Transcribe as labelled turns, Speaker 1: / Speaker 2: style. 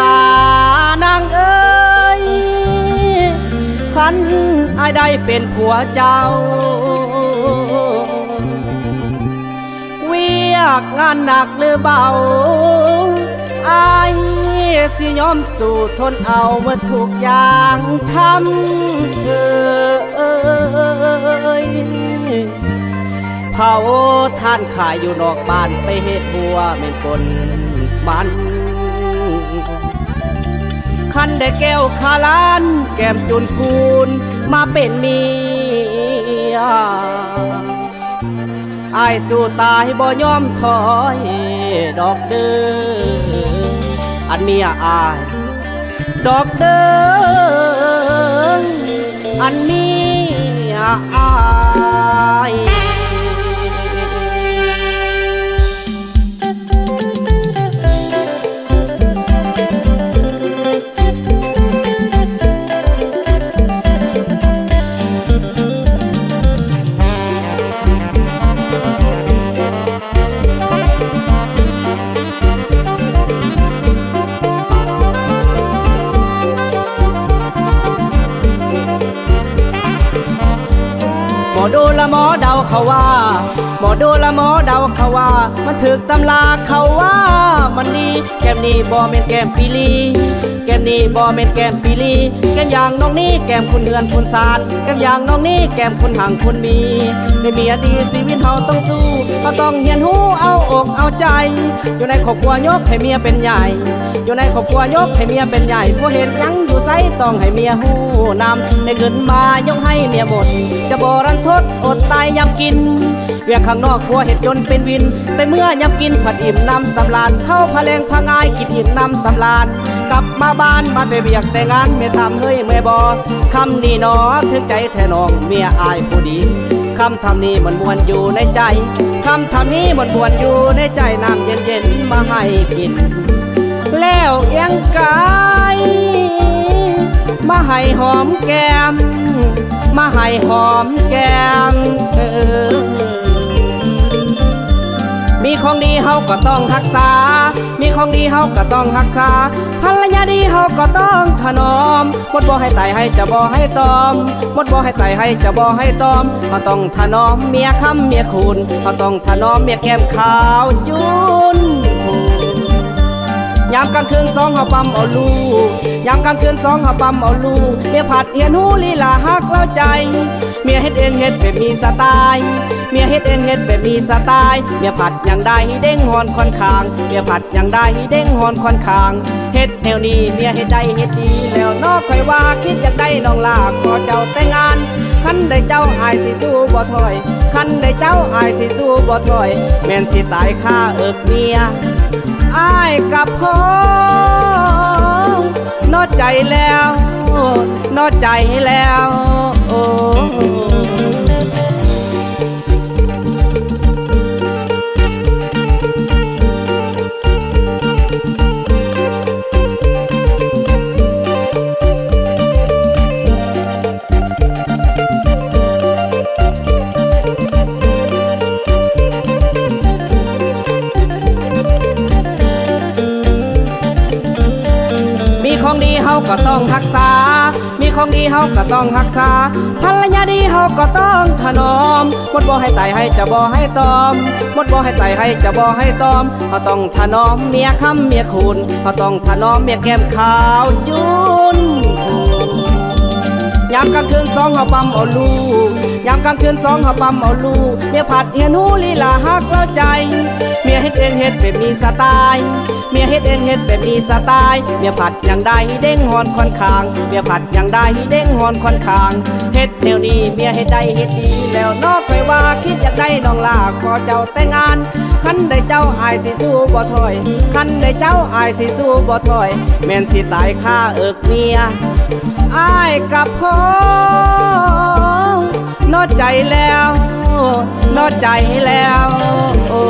Speaker 1: ลานางเอ้ยขันไอ้ได้เป็นผัวเจ้า เวียกงานหนักหรือเบาไอ้สิยอมสู่ทนเอาเมื่อถูกอย่างทำเธอ เผาท่านขายอยู่นอกบ้านไปเฮ็ดบัวเม่นกลมันคันได้แก้วคาลานแก้มจุนคูนมาเป็นเมียอายสู้ตายบ่ยอมถอยดอกเด้ออันเมียอาย ดอกเด้ออันเมียอาย อดูละหมอเดาเขาว่า หมอดูละหมอเดาเขาว่า มันถึกตำลาเขาว่า มันดีแก้มนี้บ่แม่นแก้มปีลี แก้มนี้บ่แม่นแก้มปีลี แก้มอย่างน้องนี้แก้มคุณเฮือนคุณสาร แก้มอย่างน้องนี้แก้มคุณห่างคุณมีได้เมียดีชีวิตเฮาต้องสู้เฮาต้องเฮียนหู ใจ อยู่ในครอบครัวยกให้เมียเป็นใหญ่ อยู่ในครอบครัวยกให้เมียเป็นใหญ่ผู้เห็นยังอยู่ไสต้องให้เมียหูนำได้เงินมายกให้เมียหมด จะบ่รันทดอดตายยำกินเวียข้างนอกครัวเห็ดจนเป็นวิน แต่เมื่อยำกินผัดอิ่มน้ำสำลานเข้าพะแลงพะงายกินอิ่มน้ำสำลานกลับมาบ้านมาแต่เบียกแต่งานเมียทำเฮ้ยเมื่อบอคำนี้นอถึงใจแทน้องเมียอายผู้ดี คำทำนี้มันมวนอยู่ในใจ คำทำนี้มันมวนอยู่ในใจน้ำเย็นๆมาให้กิน แล้วเอียงกายมาให้หอมแก้ม มาให้หอมแก้มมีของดีเฮาก็ต้องรักษา มีของดีเฮาก็ต้องรักษาภรรยาดีเฮาก็ต้องถนอมหมดบ่ให้ไตให้จะบ่ให้ตอมหมดบ่ให้ไตให้จะบ่ให้ตอมเฮาต้องถนอมเมียคำเมียคุณเฮาต้องถนอมเมียแก้มขาวจุนยามกลางคืนสองเฮาปั๊มเอาลูยามกลางคืนสองเฮาปั๊มเอาลูเมียผัดเฮียนหูลีลาฮักเล่าใจ เมียเฮ็ดเองเฮ็ดแบบมีสไตล์เมียเฮ็ดเองเฮ็ดแบบมีสไตล์เมียผัดอย่างใดเด้งฮอนค่อนข้างเมียผัดอย่างใดเด้งฮอนค่อนข้างเฮ็ดแนวนี้เมียเฮ็ดได้เฮ็ดดีแล้วนอกค่อยว่าคิดอยากได้น้องลาขอเจ้าแต่งงานคันได้เจ้าอายสิสู้บ่ถอยคันได้เจ้าอายสิสู้บ่ถอยแม่นสิตายค่าเอิกเมียอายกับพ่อนอดใจแล้วนอดใจแล้ว มีของดีเฮาก็ต้องรักษา องดีเฮาก็ต้องรักษาภรรยาดีเฮาก็ต้องถนอมหมดบ่ให้ไตให้จะบ่ให้ตอมหมดบ่ให้ไตให้จะบ่ให้ตอมเฮาต้องถนอมเมียคำเมียคุณเฮาต้องถนอมเมียแก้มขาวจุนยามกลางคืนสองเฮาปั๊มเอาลูกยามกลางคืนสองเฮาปั๊มเอาลูกเมียผัดเฮียนหูลีลาฮักแล้วใจ เฮ็ดเองเฮ็ดแบบมีสไตล์เมียเฮ็ดเองเฮ็ดแบบมีสไตล์เมียผัดอย่างใดเด้งฮอนค่อนข้างเมียผัดอย่างใดเด้งฮอนค่อนข้างเฮ็ดแนวนี้เมียเฮ็ดได้เฮ็ดดีแล้วนอกไปว่าคิดอยากได้น้องลาขอเจ้าแต่งงานคันได้เจ้าอายสิสู้บ่ถอยคันได้เจ้าอายสิสู้บ่ถอยแม่นสิตายค่าเอิกเมียอายกับพ่อนอใจแล้วนอใจแล้วโอ้